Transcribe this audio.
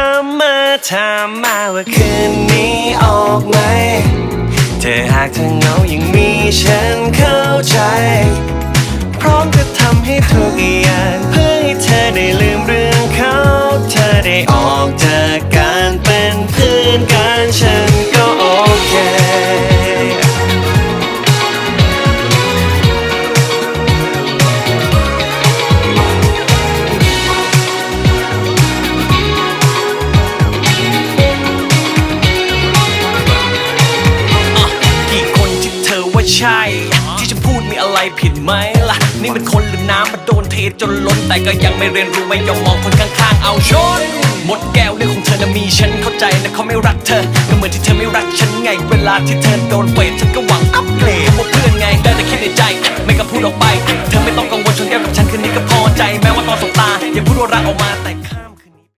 ามมาถามมาว่าคืนนี้ออกไหม เธอหากเธอเหงายังมีฉันเข้าใจ พร้อมจะทำให้ทุกอย่างเพื่อให้เธอได้ลืมเรื่องเขา เธอได้ออกจากการเป็นเพื่อนกันฉันก็ ใช่ ที่ฉันพูดมีอะไรผิดไหมล่ะ นี่มันคนหรือน้ำมันโดนเทจนล้นแต่ก็ยังไม่เรียนรู้ไม่ยอมมองคนข้างๆ เอาชน หมดแก้วเรื่องของเธอนะมีฉันเข้าใจนะเขาไม่รักเธอก็เหมือนที่เธอไม่รักฉันไง เวลาที่เธอโดนเฟดฉันก็หวังอัปเกรดว่าเพื่อนไงได้แต่คิดในใจ ไม่กล้าพูดออกไป เธอไม่ต้องกังวลชนแก้วกับฉันคืนนี้ก็พอใจ แม้ว่าตอนสบตาอยังพูดว่ารักออกมาแต่